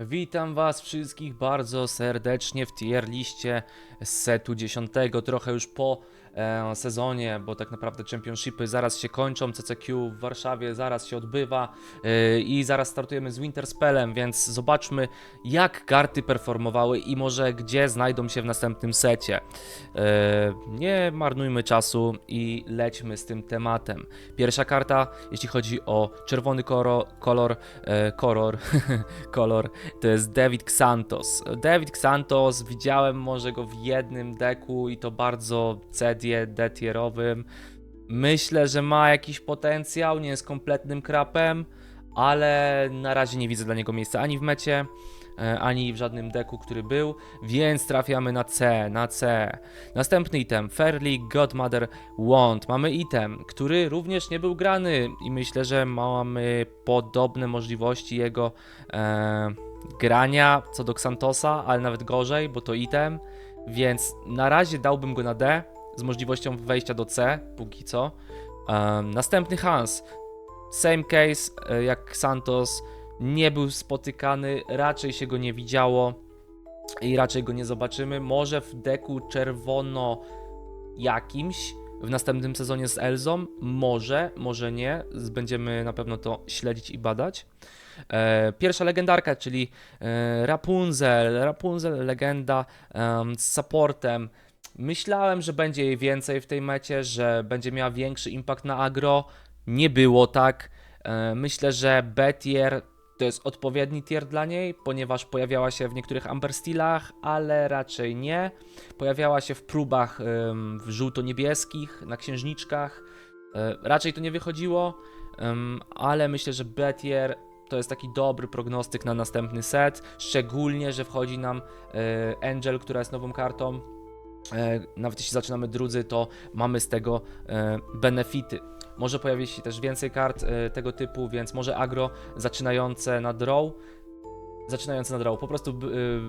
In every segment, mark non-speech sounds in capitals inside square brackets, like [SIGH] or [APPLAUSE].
Witam Was wszystkich bardzo serdecznie w tier liście z setu 10, trochę już po e, sezonie, bo tak naprawdę championshipy zaraz się kończą, CCQ w Warszawie zaraz się odbywa e, i zaraz startujemy z Winter Spellem, więc zobaczmy jak karty performowały i może gdzie znajdą się w następnym secie. E, nie marnujmy czasu i lećmy z tym tematem. Pierwsza karta, jeśli chodzi o czerwony koro, kolor, e, kolor, [LAUGHS] kolor, to jest David Xantos. David Xantos, widziałem może go w jednym deku i to bardzo cedie, detierowym. Myślę, że ma jakiś potencjał, nie jest kompletnym krapem, ale na razie nie widzę dla niego miejsca ani w mecie, e, ani w żadnym deku, który był, więc trafiamy na C, na C. Następny item, Fairly Godmother Wand. Mamy item, który również nie był grany i myślę, że mamy podobne możliwości jego e, grania co do Xantosa, ale nawet gorzej, bo to item, więc na razie dałbym go na D z możliwością wejścia do C, póki co. Em, następny Hans, same case e, jak Santos, nie był spotykany, raczej się go nie widziało i raczej go nie zobaczymy. Może w deku czerwono jakimś w następnym sezonie z Elzą, może, może nie, będziemy na pewno to śledzić i badać. E, Pierwsza legendarka, czyli e, Rapunzel, Rapunzel legenda z supportem. Myślałem, że będzie jej więcej w tej mecie, że będzie miała większy impact na agro. Nie było tak. E, Myślę, że B tier to jest odpowiedni tier dla niej, ponieważ pojawiała się w niektórych Amber Steelach, ale raczej nie. Pojawiała się w próbach w żółto-niebieskich, na księżniczkach. Raczej to nie wychodziło, ale myślę, że B tier to jest taki dobry prognostyk na następny set, szczególnie, że wchodzi nam e, Angel, która jest nową kartą. E, Nawet jeśli zaczynamy drudzy, to mamy z tego e, benefity. Może pojawi się też więcej kart tego typu, więc może agro zaczynające na draw, zaczynające na draw, po prostu,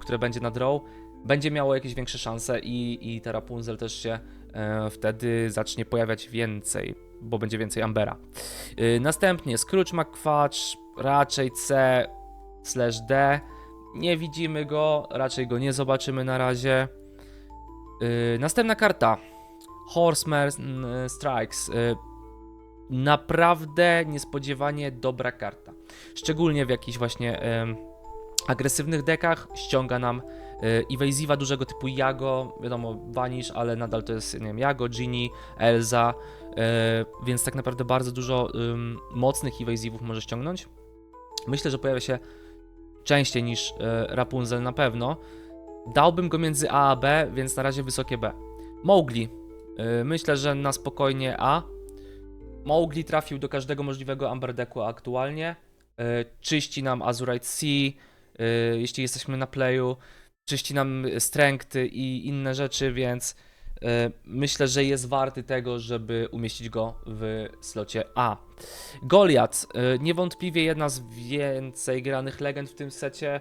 które będzie na draw, będzie miało jakieś większe szanse i, i ta Rapunzel też się wtedy zacznie pojawiać więcej, bo będzie więcej Ambera. Następnie Scrooge McQuatch, raczej C slash D. Nie widzimy go, raczej go nie zobaczymy na razie. Y, Następna karta. Horseman y, Strikes. Y, Naprawdę niespodziewanie dobra karta. Szczególnie w jakichś właśnie em, agresywnych dekach ściąga nam y, Evasive'a dużego typu Jago, wiadomo Vanish, ale nadal to jest nie wiem, Jago, Ginny, Elza, e, więc tak naprawdę bardzo dużo ym, mocnych Evasive'ów może ściągnąć. Myślę, że pojawia się częściej niż e, Rapunzel na pewno. Dałbym go między A a B, więc na razie wysokie B. Mowgli. E, myślę, że na spokojnie A. Mowgli trafił do każdego możliwego Amber decku aktualnie. E, czyści nam Azurite Sea, jeśli jesteśmy na playu. Czyści nam strengthy i inne rzeczy, więc myślę, że jest warty tego, żeby umieścić go w slocie A. Goliath, y, niewątpliwie jedna z więcej granych legend w tym secie.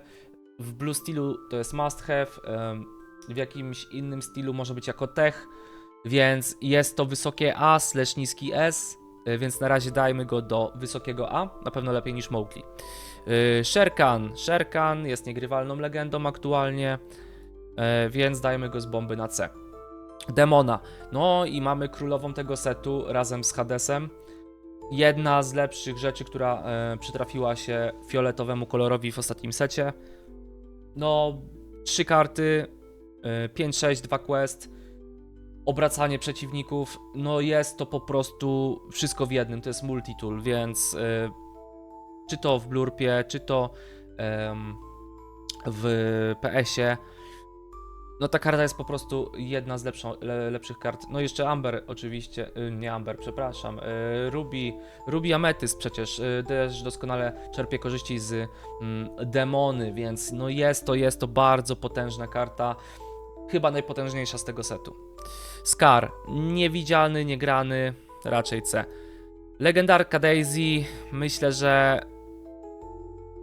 W blue stylu to jest must have, ym, w jakimś innym stylu może być jako tech, więc jest to wysokie A slash niski S, więc na razie dajmy go do wysokiego A, na pewno lepiej niż Mowgli. Sherkan, Sherkan jest niegrywalną legendą aktualnie, więc dajmy go z bomby na C. Demona, no i mamy królową tego setu razem z Hadesem jedna z lepszych rzeczy, która e, przytrafiła się fioletowemu kolorowi w ostatnim secie. No, trzy karty, e, 5-6, 2 quest, obracanie przeciwników. No, jest to po prostu wszystko w jednym. To jest multitool, więc e, czy to w Blurpie, czy to w PS-ie. No ta karta jest po prostu jedna z lepszą, le, lepszych kart. No jeszcze Amber oczywiście, y, nie Amber, przepraszam, y, Ruby, Ruby Amethyst przecież y, też doskonale czerpie korzyści z mm, demony, więc no jest to, jest to bardzo potężna karta, chyba najpotężniejsza z tego setu. Scar, niewidzialny, niegrany, raczej C. Legendarka Daisy, myślę, że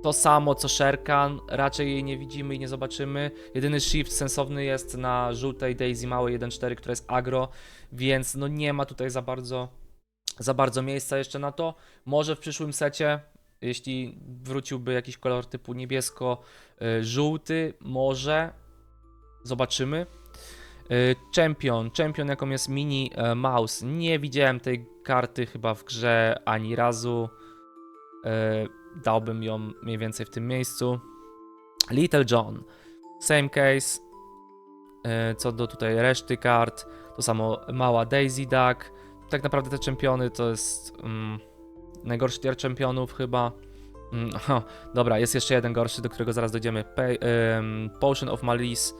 to samo co Sherkan, raczej jej nie widzimy i nie zobaczymy. Jedyny shift sensowny jest na żółtej Daisy małej 1.4, która jest agro, więc no nie ma tutaj za bardzo, za bardzo miejsca jeszcze na to. Może w przyszłym secie Jeśli wróciłby jakiś kolor typu niebiesko-żółty, może zobaczymy. Y, Champion, Champion jaką jest Mini e, Mouse. Nie widziałem tej karty chyba w grze ani razu. Dałbym ją mniej więcej w tym miejscu. Little John, same case. E, Co do tutaj reszty kart, to samo mała Daisy Duck. Tak naprawdę te czempiony to jest mm, najgorszy tier czempionów chyba. Mm, [LAUGHS] dobra, jest jeszcze jeden gorszy, do którego zaraz dojdziemy. Pay, em, Potion of Malice.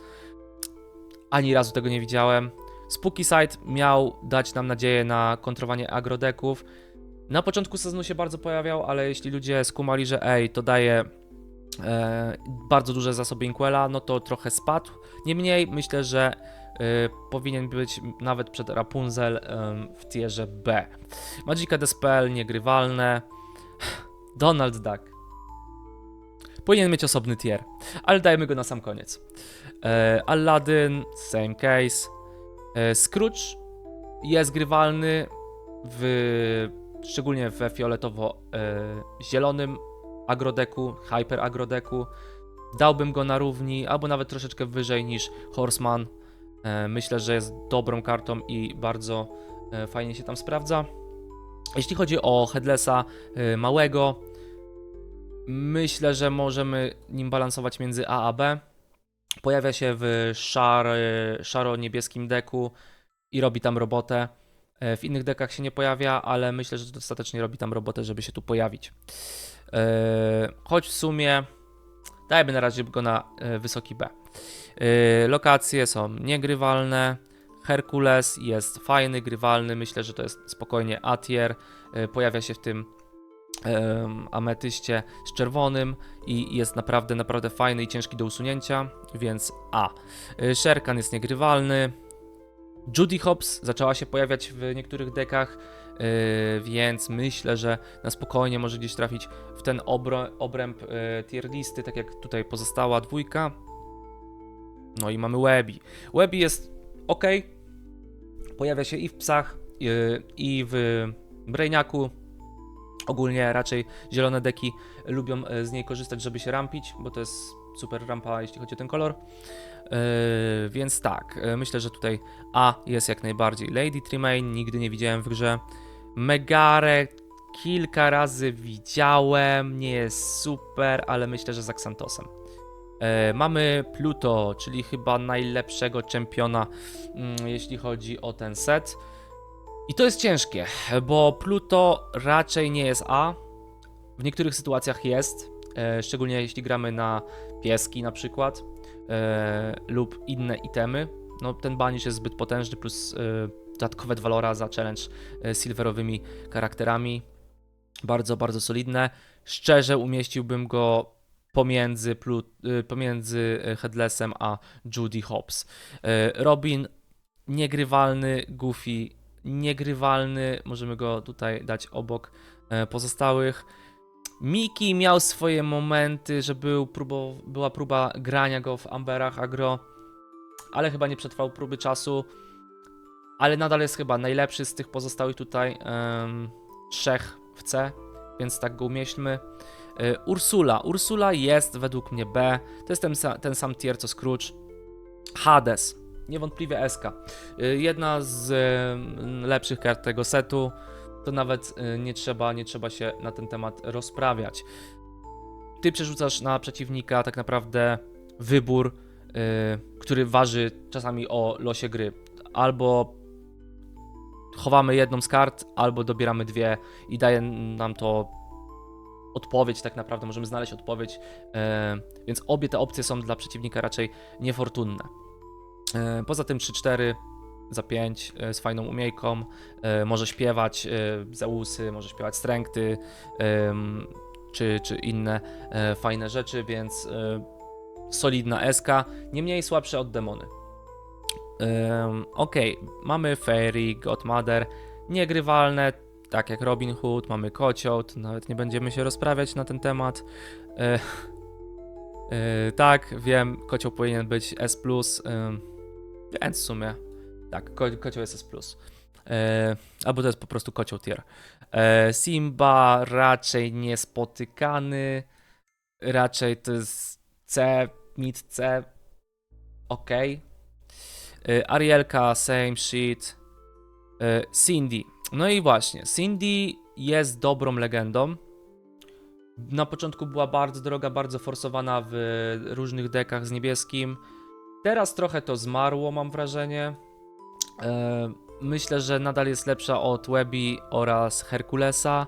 Ani razu tego nie widziałem. Spooky Side miał dać nam nadzieję na kontrowanie agrodeków. Na początku sezonu się bardzo pojawiał, ale jeśli ludzie skumali, że ej, to daje e, bardzo duże zasoby Inkwella, no to trochę spadł. Niemniej myślę, że e, powinien być nawet przed Rapunzel w tierze B. Magica Dispel, niegrywalne. Donald Duck. Powinien mieć osobny tier, ale dajmy go na sam koniec. E, Aladdin, same case. E, Scrooge jest grywalny w, szczególnie we fioletowo-zielonym agrodeku, hyper agrodeku. Dałbym go na równi, albo nawet troszeczkę wyżej niż Horseman. E, myślę, że jest dobrą kartą i bardzo e, fajnie się tam sprawdza. Jeśli chodzi o Headlessa e, małego, myślę, że możemy nim balansować między A a B. Pojawia się w szary, szaro-niebieskim deku i robi tam robotę. E, W innych dekach się nie pojawia, ale myślę, że dostatecznie robi tam robotę, żeby się tu pojawić. E, Choć w sumie dajmy na razie go na e, wysoki B. Lokacje są niegrywalne. Herkules jest fajny, grywalny. Myślę, że to jest spokojnie A tier. E, Pojawia się w tym ametyście z czerwonym i jest naprawdę, naprawdę fajny i ciężki do usunięcia, więc A. Sherkan jest niegrywalny. Judy Hobbs zaczęła się pojawiać w niektórych dekach, y, więc myślę, że na spokojnie może gdzieś trafić w ten obro, obręb y, tier listy, tak jak tutaj pozostała dwójka. No i mamy Webby. Webby jest ok. Pojawia się i w psach, y, i w Brainiaku, Ogólnie raczej zielone deki lubią e, z niej korzystać, żeby się rampić, bo to jest super rampa, jeśli chodzi o ten kolor. Yy, więc tak, e, myślę, że tutaj A jest jak najbardziej. Lady Tremaine nigdy nie widziałem w grze. Megare kilka razy widziałem, nie jest super, ale myślę, że z Axantosem. E, Mamy Pluto, czyli chyba najlepszego czempiona, mm, jeśli chodzi o ten set. I to jest ciężkie, bo Pluto raczej nie jest A. W niektórych sytuacjach jest, e, szczególnie jeśli gramy na pieski na przykład e, lub inne itemy. No ten banish jest zbyt potężny, plus e, dodatkowe dwa lora za challenge e, silverowymi charakterami. Bardzo, bardzo solidne. Szczerze umieściłbym go pomiędzy, e, pomiędzy e, Headlessem a Judy Hobbs. E, Robin niegrywalny, Goofy niegrywalny, możemy go tutaj dać obok e, pozostałych. Miki miał swoje momenty, że był próbo, była próba grania go w Amberach Agro, ale chyba nie przetrwał próby czasu. Ale nadal jest chyba najlepszy z tych pozostałych tutaj em, trzech w C, więc tak go umieśćmy. E, Ursula. Ursula jest według mnie B. To jest ten, ten sam tier co Scrooge. Hades. Niewątpliwie SK. Y, Jedna z lepszych kart tego setu. To nawet y, nie trzeba, nie trzeba się na ten temat rozprawiać. Ty przerzucasz na przeciwnika tak naprawdę wybór, y, który waży czasami o losie gry. Albo chowamy jedną z kart, albo dobieramy dwie i daje nam to odpowiedź tak naprawdę, możemy znaleźć odpowiedź, y, więc obie te opcje są dla przeciwnika raczej niefortunne. Poza tym 3-4 za 5 e, z fajną umiejką. e, Może śpiewać e, Zeusy, może śpiewać strengty em, czy, czy inne fajne rzeczy, więc solidna SK, niemniej słabsze od demony. Em, Ok, mamy Fairy, Godmother, niegrywalne, tak jak Robin Hood, mamy Kocioł, nawet nie będziemy się rozprawiać na ten temat. E, tak, wiem, Kocioł powinien być S+, em, więc w sumie tak, ko kocioł jest S+. E, albo to jest po prostu kocioł tier. E, Simba raczej niespotykany. Raczej to jest C, mid C. Ok. E, Arielka, same shit. E, Cindy. No i właśnie, Cindy jest dobrą legendą. Na początku była bardzo droga, bardzo forsowana w różnych dekach z niebieskim. Teraz trochę to zmarło, mam wrażenie. E, myślę, że nadal jest lepsza od Webby oraz Herkulesa.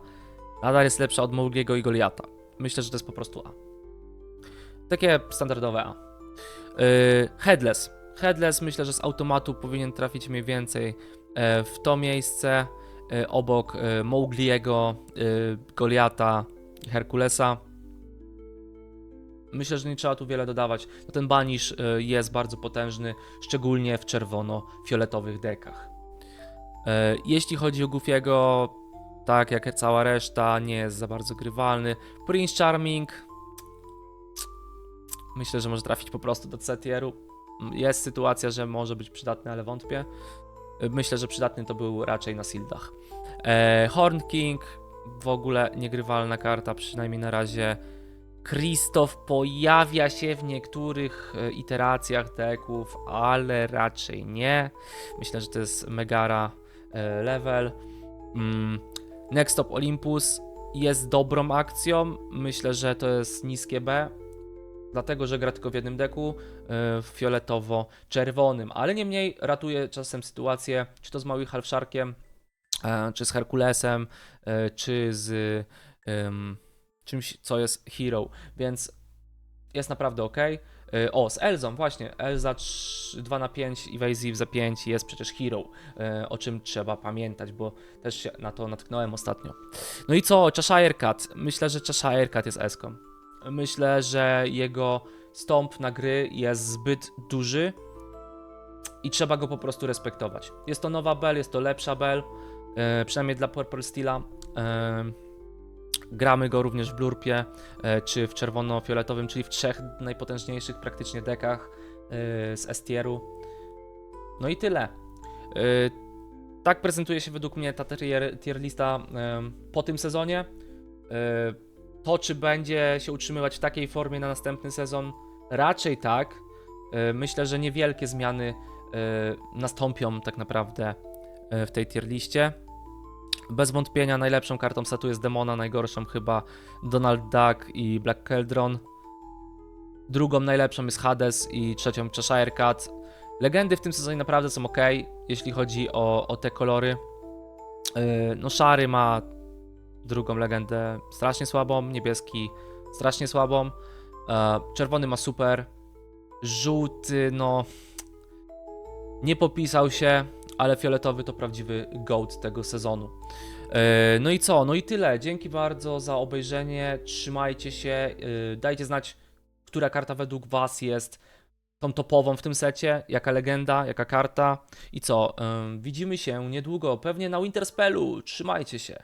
Nadal jest lepsza od Mowgliego i Goliata. Myślę, że to jest po prostu A. Takie standardowe A. E, Headless. Headless myślę, że z automatu powinien trafić mniej więcej e, w to miejsce obok Mowgliego, Goliata i Herkulesa. Myślę, że nie trzeba tu wiele dodawać. No ten banisz y, jest bardzo potężny, szczególnie w czerwono-fioletowych dekach. E, Jeśli chodzi o Goofiego, tak jak cała reszta, nie jest za bardzo grywalny. Prince Charming myślę, że może trafić po prostu do C-tieru. Jest sytuacja, że może być przydatny, ale wątpię. E, Myślę, że przydatny to był raczej na Sildach. E, Horn King w ogóle niegrywalna karta, przynajmniej na razie. Krzysztof pojawia się w niektórych e, iteracjach deków, ale raczej nie. Myślę, że to jest Megara e, level. Mm, Next Stop Olympus jest dobrą akcją. Myślę, że to jest niskie B. Dlatego, że gra tylko w jednym deku, e, w fioletowo-czerwonym, ale niemniej ratuje czasem sytuację, czy to z Mały Halfsharkiem, e, czy z Herkulesem, czy z em, czymś, co jest hero, więc jest naprawdę ok. E, O, z Elzą, właśnie. Elza 3, 2 na 5, Evasive za 5 jest przecież hero, e, o czym trzeba pamiętać, bo też się na to natknąłem ostatnio. No i co, Cheshire Cat. Myślę, że Cheshire Cat jest eską. Myślę, że jego stąp na gry jest zbyt duży i trzeba go po prostu respektować. Jest to nowa Bell, jest to lepsza Bell, e, przynajmniej dla Purple Steela. Gramy go również w Blurpie, e, czy w czerwono-fioletowym, czyli w trzech najpotężniejszych praktycznie dekach e, z S-tieru. No i tyle. E, tak prezentuje się według mnie ta tier, lista po tym sezonie. To, czy będzie się utrzymywać w takiej formie na następny sezon, raczej tak. Myślę, że niewielkie zmiany nastąpią tak naprawdę w tej tier liście. Bez wątpienia najlepszą kartą setu jest Demona, najgorszą chyba Donald Duck i Black Keldron. Drugą najlepszą jest Hades i trzecią Cheshire Cat. Legendy w tym sezonie naprawdę są ok, jeśli chodzi o, o te kolory. Yy, No szary ma drugą legendę strasznie słabą, niebieski strasznie słabą, e, czerwony ma super, żółty no nie popisał się, ale fioletowy to prawdziwy GOAT tego sezonu. E, No i co? No i tyle. Dzięki bardzo za obejrzenie. Trzymajcie się. e, Dajcie znać, która karta według Was jest tą topową w tym secie, jaka legenda, jaka karta i co. e, Widzimy się niedługo, pewnie na Winterspellu. Trzymajcie się.